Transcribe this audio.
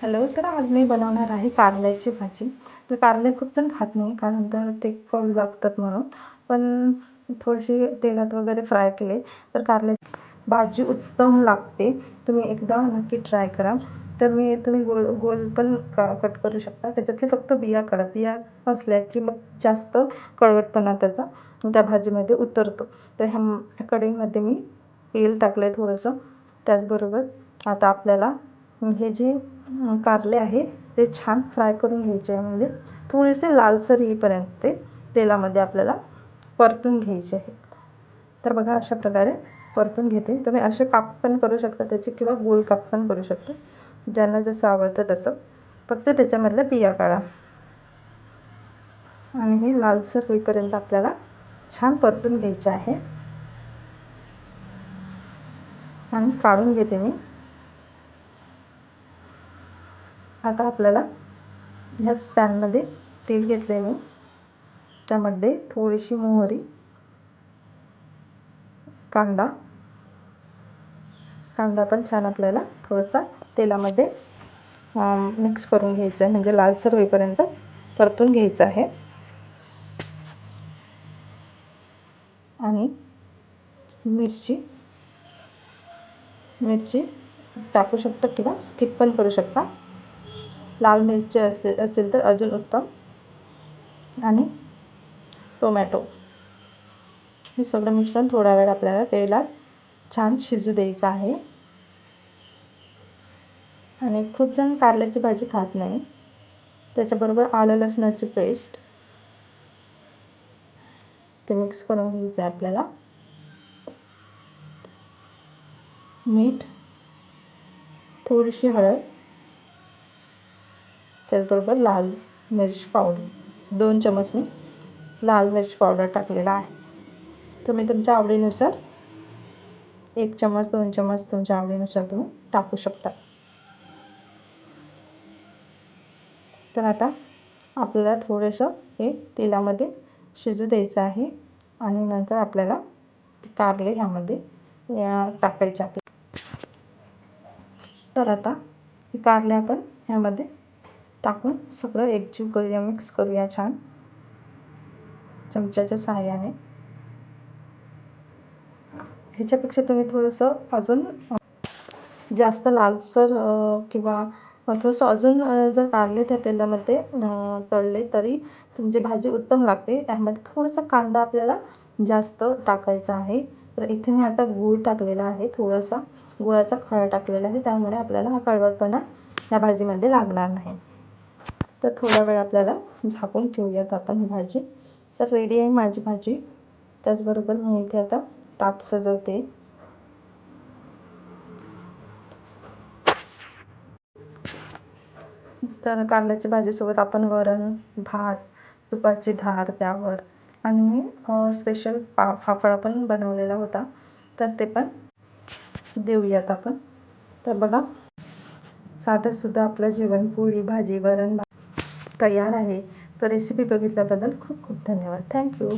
Hello तर आज मी बनवणार आहे कारल्याची भाजी. तर कारले खूप जण खात नाही कारण तर ते कडू लागतात म्हणून. पण थोडीशी तेलात वगैरे फ्राय केले तर कारले भाजी उत्तम लागते. तुम्ही एकदा नक्की ट्राय करा. तर मी तुम्ही गोल गोल पण का कट करू शकता. त्याच्यातले फक्त बिया काढा. बिया असल्या की मग जास्त कडवटपणा त्याचा त्या भाजीमध्ये उतरतो. तर ह्या कढईमध्ये मी तेल टाकलं आहे थोडंसं. त्याचबरोबर आता आपल्याला हे जे कारले आहे. ते छान फ्राय करून घ्यायचे आहे म्हणजे थोडेसे लालसर येईपर्यंत ते तेलामध्ये आपल्याला परतून घ्यायचे आहे. तर बघा अशा प्रकारे परतून घेते. तुम्ही असे काप पण करू शकता त्याचे किंवा गोल काप पण करू शकता. ज्यांना जसं आवडतं तसं. फक्त त्याच्यामधल्या बिया काढा. आणि हे लालसर होईपर्यंत आपल्याला छान परतून घ्यायचे आहे. आणि काढून घेते मी. आता आपल्याला ह्याच पॅनमध्ये तेल घेतलं आहे मी. त्यामध्ये थोडीशी मोहरी कांदा. कांदा पण छान आपल्याला थोडासा तेलामध्ये मिक्स करून घ्यायचं आहे म्हणजे लालसर होईपर्यंत परतून घ्यायचं आहे. आणि मिरची. मिरची टाकू शकता किंवा स्किप पण करू शकता. लाल मिरची असेल असेल तर अजून उत्तम. आणि टोमॅटो. हे सगळं मिश्रण थोडा वेळ आपल्याला तेलात छान शिजू द्यायचं आहे. आणि खूप जण कारल्याची भाजी खात नाही. त्याच्याबरोबर आलं लसणाची पेस्ट. ते मिक्स करून घ्यायचं आहे आपल्याला. मीठ. थोडीशी हळद. त्याचबरोबर लाल मिरची पावडर दोन चमच मी लाल मिरची पावडर टाकलेला आहे. तुम्ही तुमच्या आवडीनुसार एक चमच दोन चमच तुमच्या आवडीनुसार तुम्ही टाकू शकता. तर आता आपल्याला थोडंसं हे तेलामध्ये शिजू द्यायचं आहे आणि नंतर आपल्याला कारले ह्यामध्ये टाकायचे आपले तर आता कारले आपण ह्यामध्ये टाकून सगळं एकजीव करूया मिक्स करूया छान. चमच्याच्या सहाय्याने. ह्याच्यापेक्षा तुम्ही थोडंसं अजून जास्त लालसर किंवा थोडंसं अजून जर काढले त्या तेलामध्ये तळले तरी तुमची भाजी उत्तम लागते. त्यामध्ये थोडंसं कांदा आपल्याला जास्त टाकायचा आहे. तर इथे मी आता गूळ टाकलेला आहे थोडासा. गुळाचा खडा टाकलेला आहे त्यामुळे आपल्याला हा कडवटपणा या भाजीमध्ये लागणार नाही. तर थोडा वेळ आपल्याला झाकून ठेवूयात आपण ही भाजी. तर रेडी आहे माझी भाजी. त्याचबरोबर मी इथे आता ताट सजवते. तर कारल्याच्या भाजीसोबत आपण वरण भात तुपाची धार त्यावर आणि मी स्पेशल पा फाफडा पण बनवलेला होता. तर ते पण देऊयात आपण. तर बघा साधंसुद्धा आपलं जेवण पोळी भाजी वरण भात तयार आहे. तर रेसिपी बघितल्याबद्दल खूप खूप धन्यवाद. थँक्यू